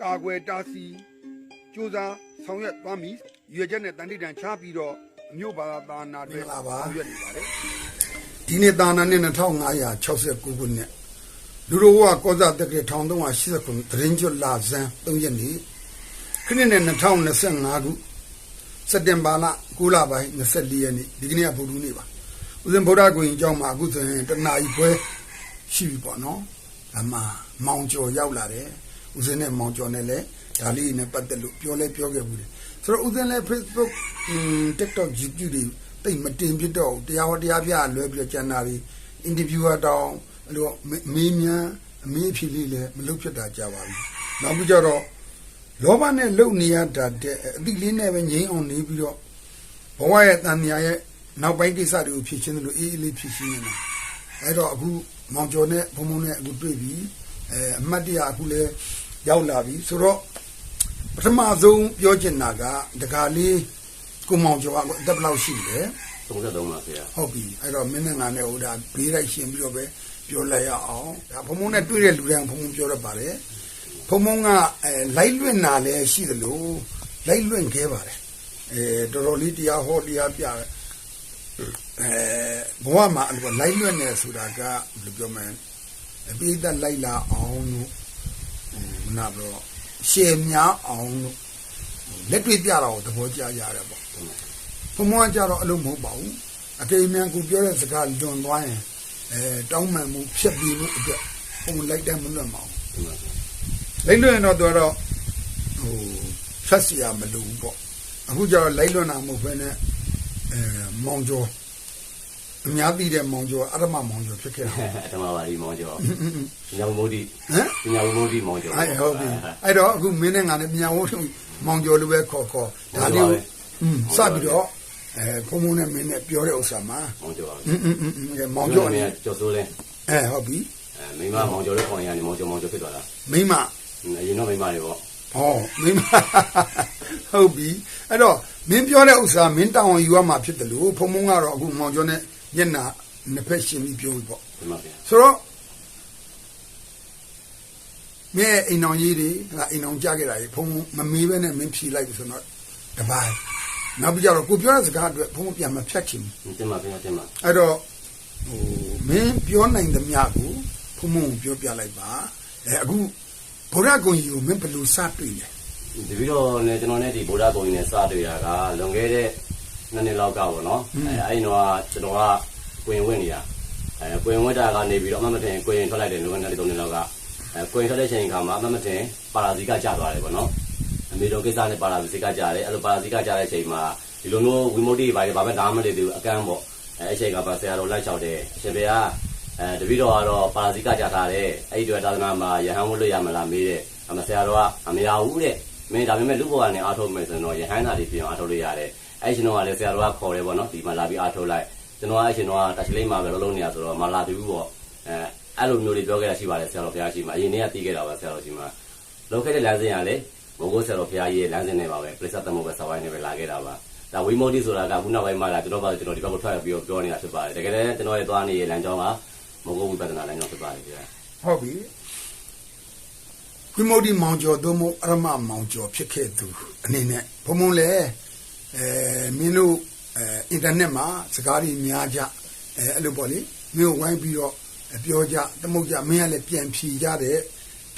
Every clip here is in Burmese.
ကာကွယ်တားဆီးကြိုးစားဆောင်ရွက်သွားမည်ရွေချက်နဲ့တန်တိတန်ချပြီးတော့အမျိုးဘာသာနာတွေဆောင်ရွက်နေပါတယ်ဒီနေ့သာနာနဲ့2569ခုနှစ်လူတော်ဝကောဇာတက္ကရာ1389တရင်ကျွတ်လာဇန်3ရက်နေ့ခရစ်နဲ့2025ခုစက်တင်ဘာလ9လပိုင်း24ရက်နေ့ဒီကနေ့ကဗုဒ္ဓနေ့ပါဦးဇင်းဗုဒ္ဓဂုံအကြောင်းမှာအခုဆိုရင်တဏှာကြီးပွဲရှိပြီပေါ့နော်ဒါမှမောင်ကျော်ရောက်လာတယ် ဦးဇင်းနဲ့မောင်ကျော်နဲ့လည်းဒါလေးနဲ့ပတ်သက်လို့ပြောလဲပြောခဲ့ဘူးတယ်ဆိုတော့ဦးဇင်းလည်း Facebook อืม TikTok YouTube တွေတိတ်မတင်ပြတော့ဘူးတရားဟောတရားပြလွဲပြီးတော့ကျန်တာတွေ interviewer တောင်းအဲ့လိုမေးမြန်းအမေးအဖြေလေးလည်းမလုပ်ဖြစ်တာကြပါဘူးနောက်ပြီးကြတော့လောဘနဲ့လုံနေရတာတဲ့အတိလေးနဲ့ပဲငြိမ်းအောင်နေပြီးတော့ဘဝရဲ့တန်မြာရဲ့နောက်ပိုင်းကိစ္စတွေကိုဖြည့်ချင်းတယ်လို့အေးအေးလေးဖြည့်ရှင်းနေတာအဲ့တော့အခုမောင်ကျော်နဲ့ဘုံဘုံနဲ့အခုတွေ့ပြီအဲအမတ်တရအခုလည်း ရောက်လာပြီဆိုတော့ပထမဆုံးပြောချင်တာကတကားလေးကိုမောင်ကျော်ကအသက်ဘယ်လောက်ရှိလဲ33ပါဗျာဟုတ်ပြီအဲ့တော့မင်းနဲ့ငါနဲ့ဟိုဒါဘေးလိုက်ရှင်းပြီးတော့ပဲပြောလိုက်ရအောင်ဒါဘုံဘုံနဲ့တွေ့တဲ့လူတိုင်းဘုံဘုံပြောရပါတယ်ဘုံဘုံကအဲလိုက်လွင့်တာလည်းရှိသလိုလိုက်လွင့်ခဲ့ပါတယ်အဲတော်တော်လေးတရားဟောတရားပြတယ်အဲဘဝမှာအဲ့လိုလိုက်လွင့်နေဆိုတာကဘယ်လိုပြောမလဲအပိသက်လိုက်လာအောင်လို့ဟို နာတော့ရှေများအောင်လို့လက်တွေ့ပြတာကိုသဘောကျရတယ်ပေါ့ဘုံမကကြတော့အလုံးမဟုတ်ပါဘူးအကေမြန်ကိုပြောတဲ့စကားလွန်သွားရင်အဲတောင်းမှန်မှုဖြစ်ပြီးမှုအတွက်ဘုံလိုက်တယ်မလွတ်မအောင်လိုက်လွတ်ရင်တော့သူကတော့ဟိုဆက်စီရမလို့ဘူးပေါ့အခုကျတော့လိုက်လွတ်တာမဟုတ်ဘဲနဲ့အဲမောင်ကျော် အများသိတဲ့မောင်ကျော်အရမမောင်ကျော်ဖြစ်ခဲ့တာ အထမပါဒီမောင်ကျော်ညောင်မိုးဒီ ဟမ် ညောင်မိုးဒီမောင်ကျော် အဲ့ဟုတ်ပြီအဲ့တော့အခုမင်းနဲ့ငါနဲ့မြန်ဝုန်းမောင်ကျော်လိုပဲခေါ်ခေါ်ဒါလေးကိုอืมစပြီးတော့အဲဖုံဖုံနဲ့မင်းနဲ့ပြောတဲ့ဥစ္စာမှာ မောင်ကျော်ပါ อืมอืมอืมကဲမောင်ကျော်အနေ ကျော်စိုးလဲ အဲဟုတ်ပြီ အဲမိမမောင်ကျော်လေးခေါ်ရင်မောင်ကျော်မောင်ကျော်ဖြစ်သွားတာ မိမ အရင်တော့မိမတွေပေါ့ ဟောမိမဟုတ်ပြီအဲ့တော့မင်းပြောတဲ့ဥစ္စာမင်းတောင်းဝန်ယူရမှာဖြစ်တယ်လို့ဖုံဖုံကတော့အခုမောင်ကျော်နဲ့ ညနာနှစ်ဖက်ရှင်ပြီးပြောပြီပေါ့ဒီမှာဗျာဆိုတော့မင်းအိမ်အောင်ကြီးတွေဟာအိမ်အောင်ကြခဲ့တာကြီးဖုံဖုံမမေးဘဲနဲ့မင်းဖြီလိုက်ပြီဆိုတော့တပိုင်းနောက်ပြီးကြတော့ကိုပြောတဲ့စကားအတွက်ဖုံဖုံပြန်မဖြတ်ချင်ဘူးတင်ပါဗျာတင်ပါအဲ့တော့ဟိုမင်းပြောနိုင်သမျှကိုဖုံဖုံကိုပြောပြလိုက်ပါအဲအခုဗုဒ္ဓဂုံကြီးကိုမင်းဘယ်လိုစတွေ့လဲဒီပြီးတော့လည်းကျွန်တော်နဲ့ဒီဗုဒ္ဓဘုံကြီးနဲ့စတွေ့ရတာကလွန်ခဲ့တဲ့ နှစ်နှစ်လောက်ကပေါ့နော်အဲအဲ့တော့ကျွန်တော်ကကွင်ဝင်နေတာအဲကွင်ဝင်တာကနေပြီးတော့အမမတင်ကွင်ထွက်လိုက်တယ်လွန်ခဲ့တဲ့သုံးနှစ်လောက်ကအဲကွင်ထွက်တဲ့ချိန်ခါမှာအမမတင်ပါရာဇီကကျသွားတယ်ပေါ့နော်အမေတို့ကိစ္စနဲ့ပါလာဇိကကြတယ်အဲ့လိုပါလာဇိကကြတဲ့အချိန်မှာဒီလိုမျိုးဝီမိုတီဘာတွေဘာမှနားမလည်သေးဘူးအကန့်ပေါ့အဲအချိန်ကပါဆရာတော်လိုက်ချောက်တယ်အရှင်ဘုရားအဲတပည့်တော်ကတော့ပါလာဇိကကြထားတယ်အဲ့ဒီတွေ့သာသနာမှာယဟန်ဝတ်လို့ရမလားမေးတယ်အမဆရာတော်ကအမရဘူးတဲ့မင်းဒါပေမဲ့လူဘဝနဲ့အားထုတ်မယ်ဆိုရင်တော့ယဟန်သာတွေပြင်အောင်အားထုတ်လို့ရတယ် အဲ့ရှင်တော့ကလည်းဆရာတော်ကခေါ်တယ်ပေါ့နော်ဒီမှာလာပြီးအားထုတ်လိုက်ကျွန်တော်ကအဲ့ရှင်တော့တချလိမ့်မှာပဲလုံးလုံးနေတာဆိုတော့မလာသေးဘူးပေါ့အဲအဲ့လိုမျိုးတွေပြောခဲ့တာရှိပါတယ်ဆရာတော်ဘုရားရှိမှာအရင်နေ့ကသိခဲ့တာပါဆရာတော်ရှိမှာလောက်ခဲ့တဲ့လမ်းစဉ်ကလည်းမဟုတ်ဆရာတော်ဘုရားရဲ့လမ်းစဉ်နဲ့ပါပဲပြိဿသမုပ္ပါစာဝိုင်းနဲ့ပဲလာခဲ့တာပါဒါဝိမုတ်တိဆိုတာကခုနောက်ပိုင်းမှာလာကျွန်တော်ပါကျွန်တော်ဒီဘက်ကိုထွက်ရပြီးတော့ပြောနေတာဖြစ်ပါတယ်တကယ်လည်းကျွန်တော်ရဲ့သွားနေတဲ့လမ်းကြောင်းကမဟုတ်ဝိပဿနာလမ်းကြောင်းဖြစ်ပါတယ်ကြာဟုတ်ပြီဝိမုတ်တိမောင်ကျော်သို့မဟုတ်အရမမောင်ကျော်ဖြစ်ခဲ့သူအနေနဲ့ဘုံဘုံလည်း အဲမင်းတို့အဲအင်တာနက်မှာစကားတွေများကြအဲအဲ့လိုပေါ့လေမင်းကိုဝိုင်းပြီးတော့ပြောကြတမုတ်ကြမင်းကလည်းပြန်ဖြီကြတဲ့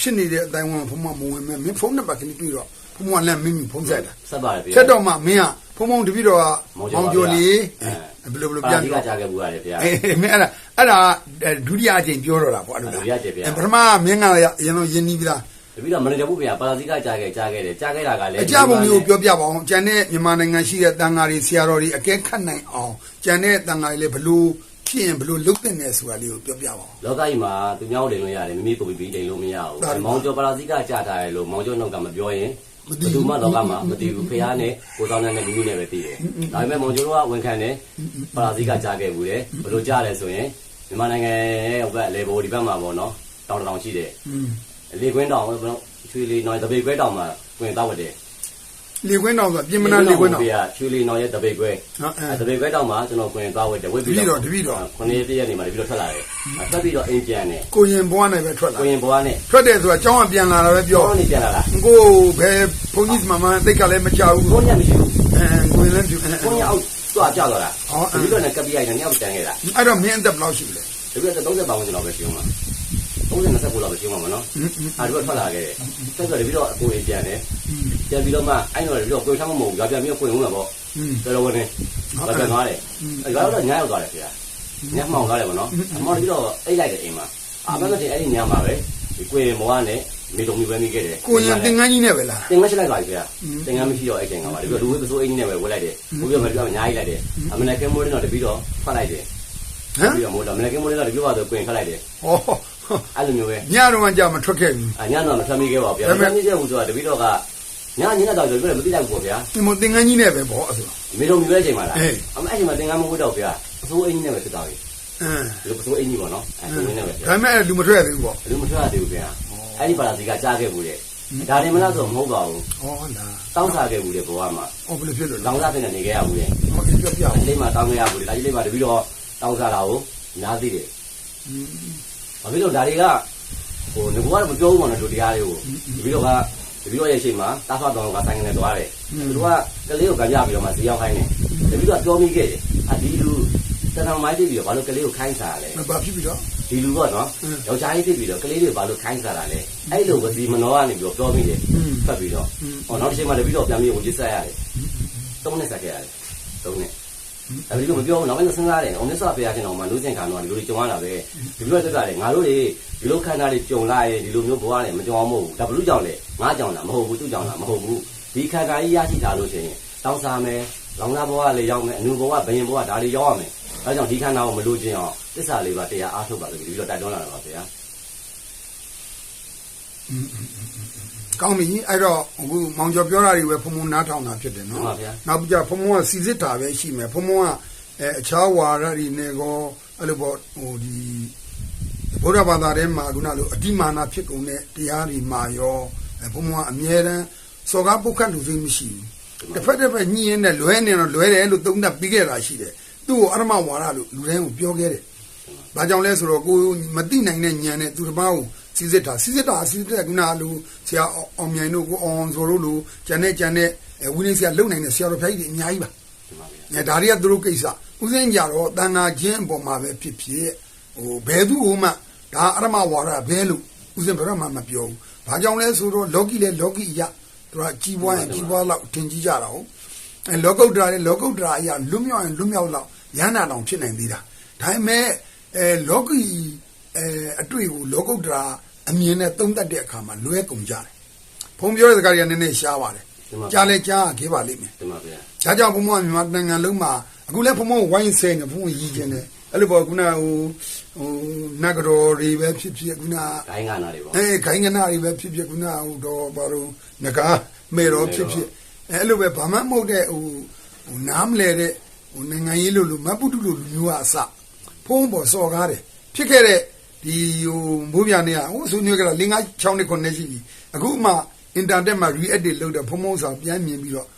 ဖြစ်နေတဲ့အတိုင်းဝန်ဘုံမမဝင်မဲ့မင်းဖုန်းနံပါတ်ကလေးတွေ့တော့ဖုံဖုံကလည်းမင်းမဖုံးဆက်တာဆက်ပါတယ်ဗျာဆက်တော့မှမင်းကဖုံဖုံတပည့်တော်ကမောင်မောင်ကျော်ကျော်ပါလေးဗျာအဲဘယ်လိုဘယ်လိုပါပြန်ဠိကပြောကြားခဲ့ဘူးရတယ်ဗျာအေးမင်းအဲ့ဒါအဲ့ဒါအဲဒုတိယအကြိမ်ပြောတော့တာပေါ့အဲ့လိုဒုတိယအကြိမ်ဗျာအဲပထမမင်းကရရင်တော့ယင်းနီးပြီလား တပီတော့မနေဘူးဗျာပါဠိကကြားခဲ့ကြားခဲ့တယ်ကြားခဲ့တာကလည်းအကြပုံမျိုးကိုပြောပြပါအောင်ကျန်တဲ့မြန်မာနိုင်ငံရှိတဲ့တန်ဃာတွေဆရာတော်တွေအကဲခတ်နိုင်အောင်ကျန်တဲ့တန်ဃာတွေလည်းဘလို့ဖြစ်ရင်ဘလို့လုတ်တဲ့နယ်ဆိုတာလေးကိုပြောပြပါအောင်လောကကြီးမှာသူများကိုလိန်လို့ရတယ်မိမိကိုယ်ပြီးလိန်လို့မရဒါဘူးမောင်ကျော်ပါဠိကကြားထားတယ်လို့မောင်ကျော်နောက်ကမပြောရင်မဘသိယ်ဘူးသူမှလောကမှာမသိဘူးဖះနဲ့ကိုသောင်းနဲ့မိမိနဲ့ပဲသိတယ်ဒါပေမဲ့မောင်ကျော်တို့ကဝန်ခံတယ်ပါဠိကကြားခဲ့ဘူးတယ်ဘယ်လိုကြားလဲဆိုရင်မြန်မာနိုင်ငံရဲ့ဟိုဘက်လေဘိုဒီဘက်မှာပေါ့နော်တောင်တောင်ရှိတယ်อืม လေကွင်းတောင်ဘယ်လိုချွေလီနော်တပိတ်ခွဲတောင်မှာတွင်တောက်ဝတ်တယ်လေခွင်းတောင်ဆိုပြင်မနာလေခွင်းတောင်ပြချွေလီနော်ရဲ့တပိတ်ခွဲနော်အဲအဲတပိတ်ခွဲတောင်မှာကျွန်တော်တွင်တောက်ဝတ်တယ်ဝတ်ပြီးတပည့်တော်တပည့်တော်ခုနှစ်ရက်နေမှာတပည့်တော်ထွက်လာတယ်ထွက်ပြီးတော့အိမ်ပြန်တယ်ကိုရင်ဘွားနဲ့ပဲထွက်လာကိုရင်ဘွားနဲ့ထွက်တယ်ဆိုတာကျောင်းကပြန်လာတာပဲပြောကျောင်းနေပြန်လာတာကိုဘယ်ဘုန်းကြီးမမတိတ်ကလည်းမချဘူးဘုန်းကြီးမရှိဘူးအဲကိုရင်လည်းပြအဲဘုန်းကြီးအောက်သွားကြတော့တာဟောတပည့်တော်နဲ့ကပ်ပြရိုက်နေညောက်တန်ခဲ့တာအဲ့တော့မင်းအသက်ဘယ်လောက်ရှိလဲတပည့်တော်30ပါဝင်ကျွန်တော်ပဲရှင်းမှာ 30 29လောက်ပဲရှင်းမှာမနော်အဲဒါထွက်လာခဲ့တယ်ဆက်ဆိုတပည့်တော်အကိုရင်ပြန်တယ်ပြန်ပြီးတော့မှအဲ့တော့တပည့်တော်ကိုယ်ထားမမဟုတ်ဘူးကြာပြန်ပြီးတော့ကိုရင်ဝင်မှာပေါ့อืมတော်တော်ဝင်နေဘာပြန်သွားတယ်အဲတော့ညရောက်သွားတယ်ခင်ဗျာညမှောင်သွားတယ်ဗောနော်အမောပြီးတော့အိတ်လိုက်တယ်အိမ်မှာအမမတင်အဲ့ဒီညမှာပဲဒီကိုရင်ဘွားနဲ့မိတုံမိပဲမိခဲ့တယ်ကိုရင်သင်္ကန်းကြီးနဲ့ပဲလားတင်မရှိလိုက်ပါဘူးခင်ဗျာတင်ကမ်းမရှိတော့အဲ့ချိန်ကပါဒီလိုလူဝဲပစိုးအင်းကြီးနဲ့ပဲဝဲလိုက်တယ်ဘုရားမပြောအများကြီးလိုက်တယ်အမနက်ကဲမိုးတော့တပြီးတော့ဖတ်လိုက်တယ်ဟမ်ပြီးတော့မိုးတော့မနက်ကဲမိုးတော့တပြီးတော့ကိုရင်ဖတ်လိုက်တယ်ဟော အဲ့လိုမျိုးပဲညတော့မှကြာမထွက်ခဲ့ဘူးအညာတော့မထမ်းမိခဲ့ပါဘူးဗျာမထမ်းမိခဲ့ဘူးဆိုတာတပြီးတော့ကညညနေတော့ပြောတယ်မသိလိုက်ဘူးပေါ့ဗျာဒီမသင်္ကန်းကြီးနဲ့ပဲပေါ့အဲ့ဆိုမိတုံမိပဲချိန်မှာလားအေးအမအဲ့ချိန်မှာတင်ကမ်းမဟုတ်တော့ဗျာပစိုးအင်းကြီးနဲ့ပဲဖြစ်သွားပြီအင်းဒီလိုပစိုးအင်းကြီးပေါ့နော်အဲ့ဒီနဲ့ပဲဗျာဒါပေမဲ့လူမထွက်ရသေးဘူးပေါ့ဘယ်လိုမထွက်ရသေးဘူးဗျာအဲ့ဒီပါလာစီကကြားခဲ့ဘူးတဲ့ဒါတင်မလားဆိုမဟုတ်ပါဘူးဟောလားတောင်းစားခဲ့ဘူးတဲ့ဘဝမှာဟောဘယ်လိုဖြစ်လို့လဲလောင်စားတဲ့နေခဲ့ရဘူးတဲ့ဟောပြောပြအောင်ဒီလေးမှာတောင်းခဲ့ရဘူးလေဒါကြီးလေးမှာတပြီးတော့တောင်းစားတာကိုနားသိတယ် ဘာဖြစ်လို့ဒါတွေကဟိုငကွာတော့မပြောဘူးပေါ့နော်တို့တရားတွေကိုတပြီးတော့ကတပြီးတော့ရဲ့အချိန်မှာတာဖတ်တော်ကဆိုင်ကနေသွားတယ်သူတို့ကကလေးကိုကြံပြပြီးတော့မှဈေးရောက်ခိုင်းတယ်တပြီးတော့ပြောမိခဲ့တယ်အဒီလူတဏ္ဍာမိုင်းသိပြီးတော့ဘာလို့ကလေးကိုခိုင်းစားရလဲမဘာဖြစ်ပြီတော့ဒီလူပေါ့နော်ယောက်ျားကြီးသိပြီးတော့ကလေးတွေဘာလို့ခိုင်းစားတာလဲအဲ့လိုပဲဒီမနောကနေပြီးတော့ပြောမိတယ်ဖတ်ပြီးတော့ဟောနောက်တစ်ချိန်မှတပြီးတော့ပြန်ပြီးဝင်ကြည့်ဆက်ရတယ်သုံးနဲ့ဆက်ခဲ့ရတယ်သုံးနဲ့ အဲ့ဒီလိုမပြောဘူးနောက်ပိုင်းစဉ်းစားတယ်။အောင်မြတ်စွာဘုရားရှင်တော်မှာလူစင်ခံတော့ဒီလိုကြုံရတာပဲ။ဒီလိုတက်တာလေငါတို့တွေဒီလိုခန္ဓာတွေကြုံလာရင်ဒီလိုမျိုးဘဝနဲ့မကြုံအောင်မဟုတ်ဘူး။ဒါဘလူကြောင့်လေငါကြောင့်လားမဟုတ်ဘူးသူကြောင့်လားမဟုတ်ဘူး။ဒီခန္ဓာကြီးရရှိတာလို့ရှိရင်တောင်းစားမယ်။လောင်သားဘဝလေးရောက်မယ်။အနုဘဝဘယင်ဘဝဒါတွေရောက်ရမယ်။ဒါကြောင့်ဒီခန္ဓာကိုမလို့ခြင်းအောင်သစ္စာလေးပါတရားအားထုတ်ပါလို့ဒီလိုတိုက်တွန်းလာတာပါဗျာ ကောင်းပြီအဲ့တော့အခုမောင်ကျော်ပြောတာတွေပဲဖုံဖုံနားထောင်တာဖြစ်တယ်။မှနော်န်ပါဗျာနောက်ပြီးကြဖုံဖုံကစီစစ်တာပဲရှိမယ်ဖုံဖုံကအဲအခြားဝါရတွေနဲ့ကောအဲ့လိုပေါ့ဟိုဒီဘုရားဘာသာထဲမှာခုနလိုအတိမာနာဖြစ်ကုန်တဲ့တရားတွေမှာရောအဲဖုံဖုံကအမြဲတမ်းစော်ကားပုတ်ခတ်လူစိတ်မရှိဘူးတစ်ဖက်တစ်ဖက်ညှင်းရင်လည်းလွဲနေတော့လွဲတယ်လို့သုံးသပ်ပြီးခဲ့တာရှိတယ်သူ့ကိုအရမဝါရလို့လူတိုင်းကိုပြောခဲ့တယ်ဘာကြောင့်လဲဆိုတော့ကိုမတိနိုင်တဲ့ညံနဲ့သူတစ်ပါးကို စီစစ်တာစီစစ်တာစီစစ်တဲ့ကုနာလူဆရာအောင်မြိုင်တို့ကိုအောင်ဆိုတို့လူကျန်တဲ့ကျန်တဲ့အဲဝင်းနေဆရာလုံနိုင်တဲ့ဆရာတော်ဖိုက်ကြီးအများကြီးပါဒီမှာဗျာအဲဒါတွေကသူတို့ကိစ္စဥစဉ်ကြတော့တန်ဃာချင်းအပေါ်မှာပဲဖြစ်ဖြစ်ဟိုဘယ်သူ့ဟိုမှဒါအရမဝါဒဘဲလို့ဥစဉ်ဘယ်တော့မှမပြောဘူးဘာကြောင့်လဲဆိုတော့လောကီလဲလောကီအရာသူကကြီးပွားရင်ကြီးပွားတော့တင်ကြီးကြတာဟုတ်အဲလောကုတ္တရာလဲလောကုတ္တရာအရာလွတ်မြောက်ရင်လွတ်မြောက်တော့ရဟန္တာတောင်ဖြစ်နိုင်သေးတာဒါပေမဲ့အဲလောကီအဲအတွေ့ကိုလောကုတ္တရာ အမြင်နဲ့သုံးသပ်တဲ့အခါမှာလွဲကုန်ကြတယ်ဖုံပြောတဲ့စကားတွေကနည်းနည်းရှားပါတယ်ကြားလဲကြားခဲ့ပါလိမ့်မယ်ဒီမှာဗျာဒါကြောင့်ဘုံဘုံကမြန်မာနိုင်ငံလုံးမှာအခုလည်းဘုံဘုံဝိုင်းဆဲနေဘုံဘုံရည်ကျင်တယ်အဲ့လိုပေါ့ခုနဟိုဟိုနဂရောတွေပဲဖြစ်ဖြစ်ခုနဂိုင်းကနာတွေပေါ့အဲခိုင်ကနာတွေပဲဖြစ်ဖြစ်ခုနဟိုတော့ဘာလို့ငကားမေတော်ဖြစ်ဖြစ်အဲအဲ့လိုပဲဘာမှမဟုတ်တဲ့ဟိုဟိုနားမလဲတဲ့ဟိုနိုင်ငံရေးလို့လို့မပုတုလို့လူမျိုးကအစဖုံးပေါ်စော်ကားတယ်ဖြစ်ခဲ့တဲ့ ဒီဟိုမိုးပြနေကဟိုဆွေးနွေးကြတာ၄၅6နှစ်9နှစ်ရှိပြီအခုမှအင်တာနက်မှာ react တွေလုပ်တဲ့ဖုံးဖုံးစာပြန်မြင်ပြီးတော့